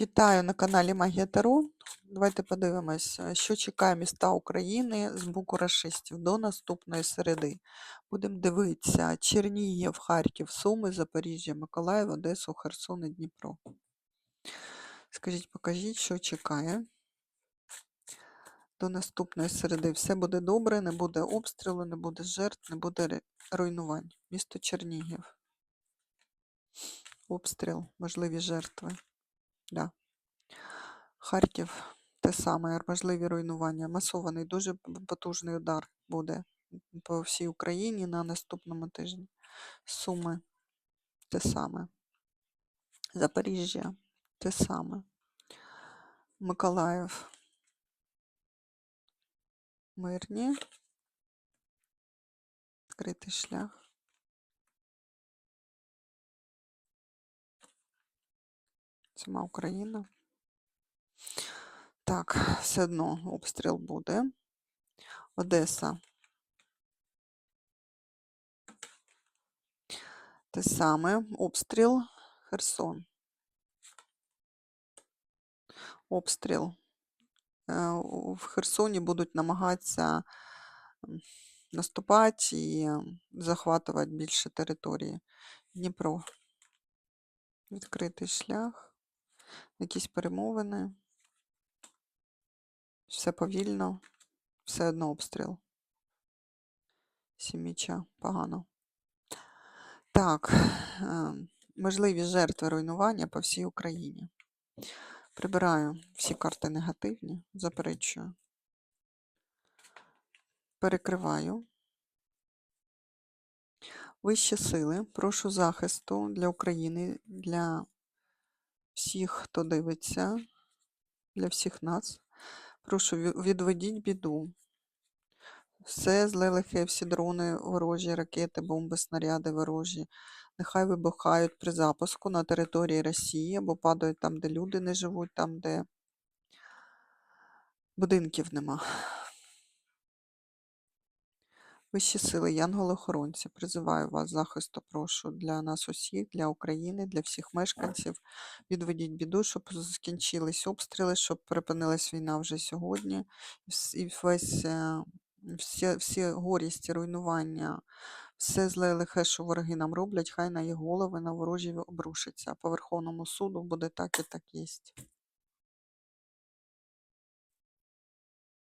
Вітаю на каналі Магія Таро. Давайте подивимось, е, що чекає міста України з боку рашистів до наступної середи. Будемо дивитися Чернігів, Харків, Суми, Запоріжжя, Миколаїв, Одесу, Херсон і Дніпро. Скажіть, покажіть, що чекає. До наступної середи все буде добре, не буде обстрілу, не буде жертв, не буде руйнувань. Місто Чернігів. Обстріл, можливі жертви. Да. Харків те саме, можливі руйнування. Масований, дуже потужний удар буде по всій Україні на наступному тижні. Суми те саме. Запоріжжя те саме. Миколаїв. Мирні. Відкритий шлях. Сама Україна. Так, все одно обстріл буде. Одеса. Те саме. Обстріл. Херсон. Обстріл. Е, В Херсоні будуть намагатися наступати і захватувати більше території. Дніпро. Відкритий шлях. Якісь перемовини. Все повільно. Все одно обстріл. Сіміча. Погано. Так. е, Можливі жертви руйнування по всій Україні. Прибираю всі карти негативні, заперечую. Перекриваю. Вищі сили, прошу захисту для України, для всіх, хто дивиться, для всіх нас. Прошу відведіть біду. Все зле лихе, всі дрони ворожі, ракети, бомби, снаряди ворожі. Нехай вибухають при запуску на території Росії або падають там, де люди не живуть, там, де будинків нема. Вищі сили, янголи-охоронці, призиваю вас захисту, прошу для нас усіх, для України, для всіх мешканців. Відведіть біду, щоб скінчились обстріли, щоб припинилась війна вже сьогодні. І весь, е, всі, всі горісті, руйнування, все зле лихе, що вороги нам роблять, хай на їх голови, на ворожі обрушиться. По Верховному суду буде так і так єсть.